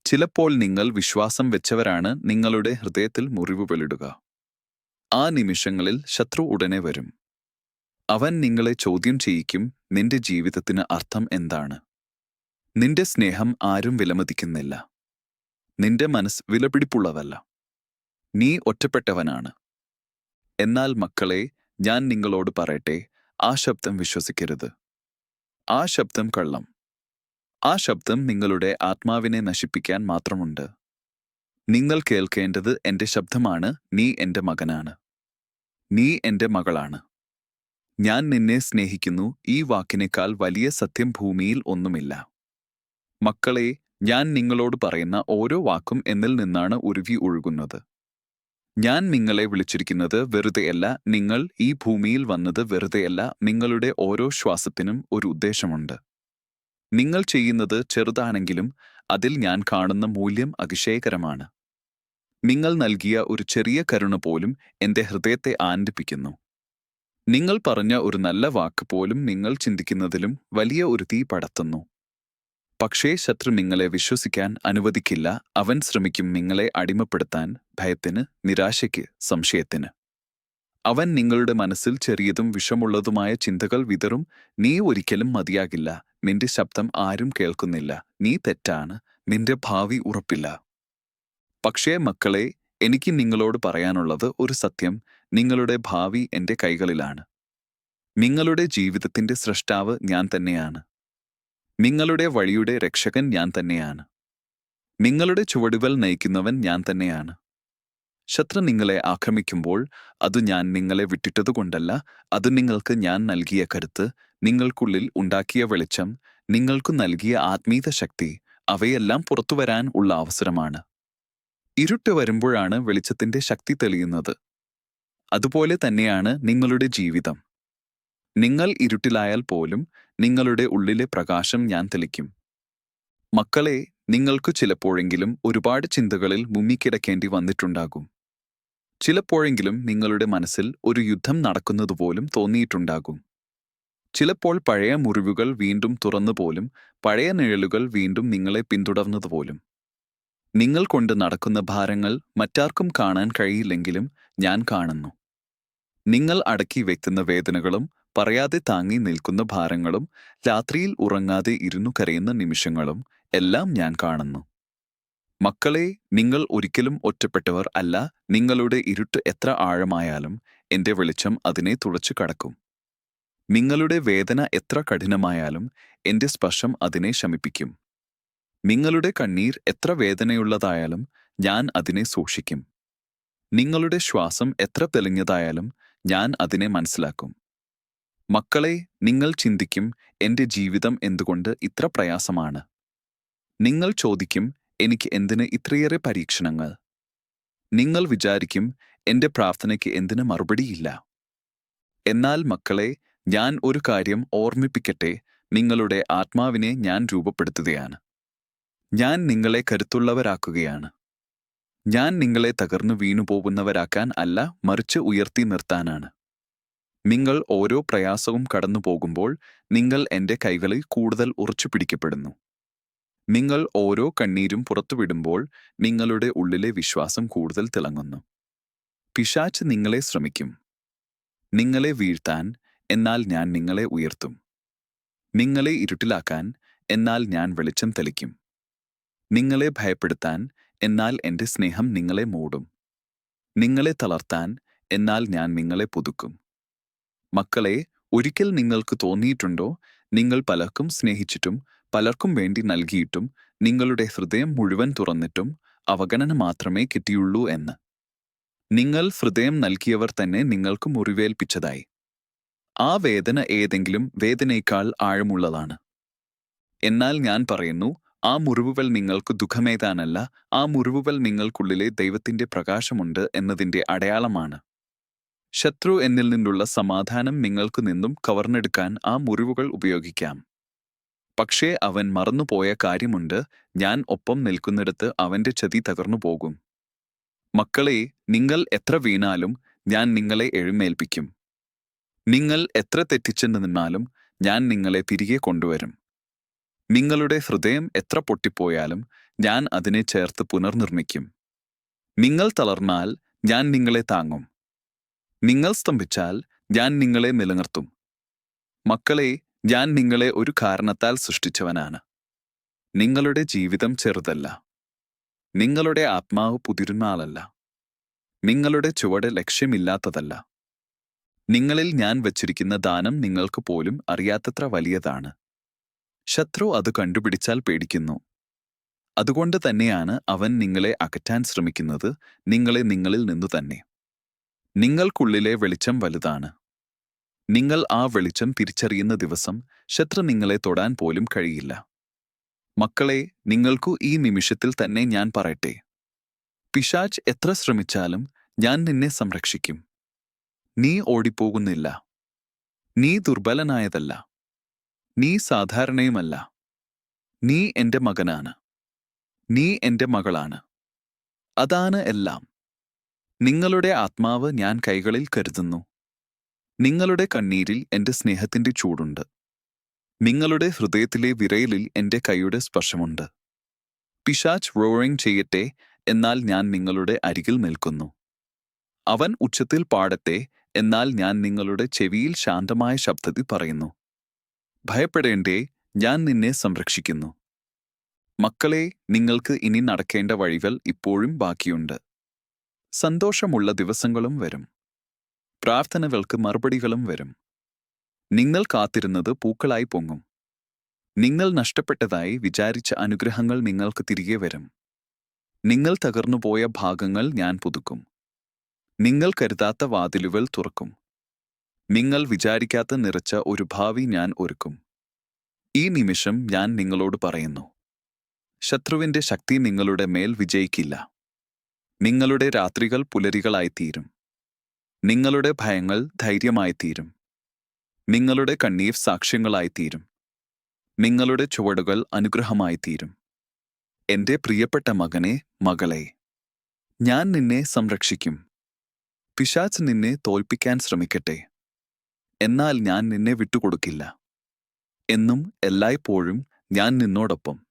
ചിലപ്പോൾ നിങ്ങൾ വിശ്വാസം വെച്ചവരാണ് നിങ്ങളുടെ ഹൃദയത്തിൽ മുറിവ് വെളിടുക. ആ നിമിഷങ്ങളിൽ ശത്രു ഉടനെ വരും. അവൻ നിങ്ങളെ ചോദ്യം ചെയ്യിക്കും നിന്റെ ജീവിതത്തിന് അർത്ഥം എന്താണ്? നിന്റെ സ്നേഹം ആരും വിലമതിക്കുന്നില്ല. നിന്റെ മനസ്സ് വിലപിടിപ്പുള്ളതല്ല. നീ ഒറ്റപ്പെട്ടവനാണ്. എന്നാൽ മക്കളെ ഞാൻ നിങ്ങളോട് പറയട്ടെ ആ ശബ്ദം വിശ്വസിക്കരുത്. ആ ശബ്ദം കള്ളം. ആ ശബ്ദം നിങ്ങളുടെ ആത്മാവിനെ നശിപ്പിക്കാൻ മാത്രമുണ്ട്. നിങ്ങൾ കേൾക്കേണ്ടത് എന്റെ ശബ്ദമാണ് നീ എന്റെ മകനാണ്. നീ എന്റെ മകളാണ്. ഞാൻ നിന്നെ സ്നേഹിക്കുന്നു ഈ വാക്കിനേക്കാൾ വലിയ സത്യം ഭൂമിയിൽ ഒന്നുമില്ല. മക്കളെ ഞാൻ നിങ്ങളോട് പറയുന്ന ഓരോ വാക്കും എന്നിൽ നിന്നാണ് ഉരുകി ഒഴുകുന്നത്. ഞാൻ നിങ്ങളെ വിളിച്ചിരിക്കുന്നത് വെറുതെയല്ല നിങ്ങൾ ഈ ഭൂമിയിൽ വന്നത് വെറുതെയല്ല നിങ്ങളുടെ ഓരോ ശ്വാസത്തിനും ഒരു ഉദ്ദേശമുണ്ട്. നിങ്ങൾ ചെയ്യുന്നത് ചെറുതാണെങ്കിലും അതിൽ ഞാൻ കാണുന്ന മൂല്യം അതിശയകരമാണ് നിങ്ങൾ നൽകിയ ഒരു ചെറിയ കരുണ പോലും എന്റെ ഹൃദയത്തെ ആനന്ദിപ്പിക്കുന്നു. നിങ്ങൾ പറഞ്ഞ ഒരു നല്ല വാക്ക് പോലും നിങ്ങൾ ചിന്തിക്കുന്നതിലും വലിയ ഒരു തീ പടർത്തുന്നു പക്ഷേ ശത്രു നിങ്ങളെ വിശ്വസിക്കാൻ അനുവദിക്കില്ല. അവൻ ശ്രമിക്കും നിങ്ങളെ അടിമപ്പെടുത്താൻ ഭയത്തിന് നിരാശയ്ക്ക് സംശയത്തിന്. അവൻ നിങ്ങളുടെ മനസ്സിൽ ചെറിയതും വിഷമുള്ളതുമായ ചിന്തകൾ വിതറും. നീ ഒരിക്കലും മതിയാകില്ല. നിന്റെ ശബ്ദം ആരും കേൾക്കുന്നില്ല. നീ തെറ്റാണ്. നിന്റെ ഭാവി ഉറപ്പില്ല. പക്ഷേ മക്കളെ എനിക്ക് നിങ്ങളോട് പറയാനുള്ളത് ഒരു സത്യം. നിങ്ങളുടെ ഭാവി എന്റെ കൈകളിലാണ്. നിങ്ങളുടെ ജീവിതത്തിന്റെ സൃഷ്ടാവ് ഞാൻ തന്നെയാണ്. നിങ്ങളുടെ വഴിയുടെ രക്ഷകൻ ഞാൻ തന്നെയാണ്. നിങ്ങളുടെ ചുവടുകൾ നയിക്കുന്നവൻ ഞാൻ തന്നെയാണ്. ശത്രു നിങ്ങളെ ആക്രമിക്കുമ്പോൾ അത് ഞാൻ നിങ്ങളെ വിട്ടിട്ടതുകൊണ്ടല്ല അത് നിങ്ങൾക്ക് ഞാൻ നൽകിയ കരുത്ത് നിങ്ങൾക്കുള്ളിൽ ഉണ്ടാക്കിയ വെളിച്ചം നിങ്ങൾക്കു നൽകിയ ആത്മീയ ശക്തി അവയെല്ലാം പുറത്തുവരാൻ ഉള്ള അവസരമാണ്. ഇരുട്ട് വരുമ്പോഴാണ് വെളിച്ചത്തിന്റെ ശക്തി തെളിയുന്നത്. അതുപോലെ തന്നെയാണ് നിങ്ങളുടെ ജീവിതം. നിങ്ങൾ ഇരുട്ടിലായാൽ പോലും നിങ്ങളുടെ ഉള്ളിലെ പ്രകാശം ഞാൻ തെളിക്കും. മക്കളെ നിങ്ങൾക്ക് ചിലപ്പോഴെങ്കിലും ഒരുപാട് ചിന്തകളിൽ മുങ്ങിക്കിടക്കേണ്ടി വന്നിട്ടുണ്ടാകും. ചിലപ്പോഴെങ്കിലും നിങ്ങളുടെ മനസ്സിൽ ഒരു യുദ്ധം നടക്കുന്നതുപോലും തോന്നിയിട്ടുണ്ടാകും. ചിലപ്പോൾ പഴയ മുറിവുകൾ വീണ്ടും തുറന്നുപോലും പഴയ നിഴലുകൾ വീണ്ടും നിങ്ങളെ പിന്തുടർന്നതുപോലും. നിങ്ങൾ കൊണ്ട് നടക്കുന്ന ഭാരങ്ങൾ മറ്റാർക്കും കാണാൻ കഴിയില്ലെങ്കിലും ഞാൻ കാണുന്നു. നിങ്ങൾ അടക്കി വെക്കുന്ന വേദനകളും പറയാതെ താങ്ങി നിൽക്കുന്ന ഭാരങ്ങളും രാത്രിയിൽ ഉറങ്ങാതെ ഇരുന്നു കരയുന്ന നിമിഷങ്ങളും എല്ലാം ഞാൻ കാണുന്നു. മക്കളെ നിങ്ങൾ ഒരിക്കലും ഒറ്റപ്പെട്ടവർ അല്ല. നിങ്ങളുടെ ഇരുട്ട് എത്ര ആഴമായാലും എന്റെ വെളിച്ചം അതിനെ തുളച്ചു കടക്കും. നിങ്ങളുടെ വേദന എത്ര കഠിനമായാലും എന്റെ സ്പർശം അതിനെ ശമിപ്പിക്കും. നിങ്ങളുടെ കണ്ണീർ എത്ര വേദനയുള്ളതായാലും ഞാൻ അതിനെ സൂക്ഷിക്കും. നിങ്ങളുടെ ശ്വാസം എത്ര തെളിഞ്ഞതായാലും ഞാൻ അതിനെ മനസ്സിലാക്കും. മക്കളെ നിങ്ങൾ ചിന്തിക്കും എന്റെ ജീവിതം എന്തുകൊണ്ട് ഇത്ര പ്രയാസമാണ്. നിങ്ങൾ ചോദിക്കും എനിക്ക് എന്തിന് ഇത്രയേറെ പരീക്ഷണങ്ങൾ. നിങ്ങൾ വിചാരിക്കും എന്റെ പ്രാർത്ഥനയ്ക്ക് എന്തിന് മറുപടിയില്ല. എന്നാൽ മക്കളെ ഞാൻ ഒരു കാര്യം ഓർമ്മിപ്പിക്കട്ടെ നിങ്ങളുടെ ആത്മാവിനെ ഞാൻ രൂപപ്പെടുത്തുകയാണ്. ഞാൻ നിങ്ങളെ കരുത്തുള്ളവരാക്കുകയാണ്. ഞാൻ നിങ്ങളെ തകർന്നു വീണുപോകുന്നവരാക്കാൻ അല്ല മറിച്ച് ഉയർത്തി നിർത്താനാണ്. നിങ്ങൾ ഓരോ പ്രയാസവും കടന്നു പോകുമ്പോൾ നിങ്ങൾ എന്റെ കൈകളിൽ കൂടുതൽ ഉറച്ചു പിടിക്കപ്പെടുന്നു. നിങ്ങൾ ഓരോ കണ്ണീരും പുറത്തുവിടുമ്പോൾ നിങ്ങളുടെ ഉള്ളിലെ വിശ്വാസം കൂടുതൽ തിളങ്ങുന്നു. പിശാച്ച് നിങ്ങളെ ശ്രമിക്കും. നിങ്ങളെ വീഴ്ത്താൻ എന്നാൽ ഞാൻ നിങ്ങളെ ഉയർത്തും. നിങ്ങളെ ഇരുട്ടിലാക്കാൻ എന്നാൽ ഞാൻ വെളിച്ചം തെളിക്കും. നിങ്ങളെ ഭയപ്പെടുത്താൻ എന്നാൽ എന്റെ സ്നേഹം നിങ്ങളെ മൂടും. നിങ്ങളെ തളർത്താൻ എന്നാൽ ഞാൻ നിങ്ങളെ പുതുക്കും. മക്കളെ ഒരിക്കൽ നിങ്ങൾക്ക് തോന്നിയിട്ടുണ്ടോ? നിങ്ങൾ പലർക്കും സ്നേഹിച്ചിട്ടും പലർക്കും വേണ്ടി നൽകിയിട്ടും നിങ്ങളുടെ ഹൃദയം മുഴുവൻ തുറന്നിട്ടും അവഗണന മാത്രമേ കിട്ടിയുള്ളൂ എന്ന്. നിങ്ങൾ ഹൃദയം നൽകിയവർ തന്നെ നിങ്ങൾക്ക് മുറിവേൽപ്പിച്ചതായി. ആ വേദന ഏതെങ്കിലും വേദനയേക്കാൾ ആഴമുള്ളതാണ്. എന്നാൽ ഞാൻ പറയുന്നു ആ മുറിവുകൾ നിങ്ങൾക്ക് ദുഃഖമേതാനല്ല ആ മുറിവുകൾ നിങ്ങൾക്കുള്ളിലെ ദൈവത്തിന്റെ പ്രകാശമുണ്ട് എന്നതിന്റെ അടയാളമാണ്. ശത്രു എന്നിൽ നിന്നുള്ള സമാധാനം നിങ്ങൾക്കു നിന്നും കവർന്നെടുക്കാൻ ആ മുറിവുകൾ ഉപയോഗിക്കാം. പക്ഷേ അവൻ മറന്നുപോയ കാര്യമുണ്ട് ഞാൻ ഒപ്പം നിൽക്കുന്നിടത്ത് അവന്റെ ചതി തകർന്നു പോകും. മക്കളെ നിങ്ങൾ എത്ര വീണാലും ഞാൻ നിങ്ങളെ എഴുന്നേൽപ്പിക്കും. നിങ്ങൾ എത്ര തെറ്റിച്ചെന്ന് നിന്നാലും ഞാൻ നിങ്ങളെ തിരികെ കൊണ്ടുവരും. നിങ്ങളുടെ ഹൃദയം എത്ര പൊട്ടിപ്പോയാലും ഞാൻ അതിനെ ചേർത്ത് പുനർനിർമ്മിക്കും. നിങ്ങൾ തളർന്നാൽ ഞാൻ നിങ്ങളെ താങ്ങും. നിങ്ങൾ സ്തംഭിച്ചാൽ ഞാൻ നിങ്ങളെ നിലനിർത്തും. മക്കളെ ഞാൻ നിങ്ങളെ ഒരു കാരണത്താൽ സൃഷ്ടിച്ചവനാണ്. നിങ്ങളുടെ ജീവിതം ചെറുതല്ല. നിങ്ങളുടെ ആത്മാവ് പുതിരുന്നാളല്ല നിങ്ങളുടെ ചുവട് ലക്ഷ്യമില്ലാത്തതല്ല. നിങ്ങളിൽ ഞാൻ വച്ചിരിക്കുന്ന ദാനം നിങ്ങൾക്ക് പോലും അറിയാത്തത്ര വലിയതാണ്. ശത്രു അത് കണ്ടുപിടിച്ചാൽ പേടിക്കുന്നു. അതുകൊണ്ട് തന്നെയാണ് അവൻ നിങ്ങളെ അകറ്റാൻ ശ്രമിക്കുന്നത് നിങ്ങളെ നിങ്ങളിൽ നിന്നു തന്നെ നിങ്ങൾക്കുള്ളിലെ വെളിച്ചം വലുതാണ്. നിങ്ങൾ ആ വെളിച്ചം തിരിച്ചറിയുന്ന ദിവസം ശത്രു നിങ്ങളെ തൊടാൻ പോലും കഴിയില്ല. മക്കളെ നിങ്ങൾക്കു ഈ നിമിഷത്തിൽ തന്നെ ഞാൻ പറയട്ടെ. പിശാച്ച് എത്ര ശ്രമിച്ചാലും ഞാൻ നിന്നെ സംരക്ഷിക്കും. നീ ഓടിപ്പോകുന്നില്ല. നീ ദുർബലനായതല്ല. നീ സാധാരണയുമല്ല. നീ എന്റെ മകനാണ്. നീ എന്റെ മകളാണ്. അതാണ് എല്ലാം. നിങ്ങളുടെ ആത്മാവ് ഞാൻ കൈകളിൽ കരുതുന്നു. നിങ്ങളുടെ കണ്ണീരിൽ എന്റെ സ്നേഹത്തിന്റെ ചൂടുണ്ട്. നിങ്ങളുടെ ഹൃദയത്തിലെ വിരയിലിൽ എന്റെ കൈയുടെ സ്പർശമുണ്ട്. പിശാച്ച് റോറിംഗ് ചെയ്യട്ടെ എന്നാൽ ഞാൻ നിങ്ങളുടെ അരികിൽ നിൽക്കുന്നു. അവൻ ഉച്ചത്തിൽ പാടത്തെ എന്നാൽ ഞാൻ നിങ്ങളുടെ ചെവിയിൽ ശാന്തമായ ശബ്ദത്തിൽ പറയുന്നു. ഭയപ്പെടേണ്ടേ ഞാൻ നിന്നെ സംരക്ഷിക്കുന്നു. മക്കളെ നിങ്ങൾക്ക് ഇനി നടക്കേണ്ട വഴികൾ ഇപ്പോഴും ബാക്കിയുണ്ട്. സന്തോഷമുള്ള ദിവസങ്ങളും വരും. പ്രാർത്ഥനകൾക്ക് മറുപടികളും വരും. നിങ്ങൾ കാത്തിരുന്നത് പൂക്കളായി പൊങ്ങും. നിങ്ങൾ നഷ്ടപ്പെട്ടതായി വിചാരിച്ച അനുഗ്രഹങ്ങൾ നിങ്ങൾക്ക് തിരികെ വരും. നിങ്ങൾ തകർന്നുപോയ ഭാഗങ്ങൾ ഞാൻ പുതുക്കും. നിങ്ങൾ കരുതാത്ത വാതിലുകൾ തുറക്കും. നിങ്ങൾ വിചാരിക്കാത്ത നിറച്ച ഒരു ഭാവി ഞാൻ ഒരുക്കും. ഈ നിമിഷം ഞാൻ നിങ്ങളോട് പറയുന്നു. ശത്രുവിന്റെ ശക്തി നിങ്ങളുടെ മേൽ വിജയിക്കില്ല. നിങ്ങളുടെ രാത്രികൾ പുലരികളായിത്തീരും. നിങ്ങളുടെ ഭയങ്ങൾ ധൈര്യമായിത്തീരും. നിങ്ങളുടെ കണ്ണീർ സാക്ഷ്യങ്ങളായിത്തീരും. നിങ്ങളുടെ ചുവടുകൾ അനുഗ്രഹമായിത്തീരും. എന്റെ പ്രിയപ്പെട്ട മകനെ മകളെ ഞാൻ നിന്നെ സംരക്ഷിക്കും. പിശാച്ച് നിന്നെ തോൽപ്പിക്കാൻ ശ്രമിക്കട്ടെ. എന്നാൽ ഞാൻ നിന്നെ വിട്ടുകൊടുക്കില്ല. എന്നും എല്ലായ്പ്പോഴും ഞാൻ നിന്നോടൊപ്പം.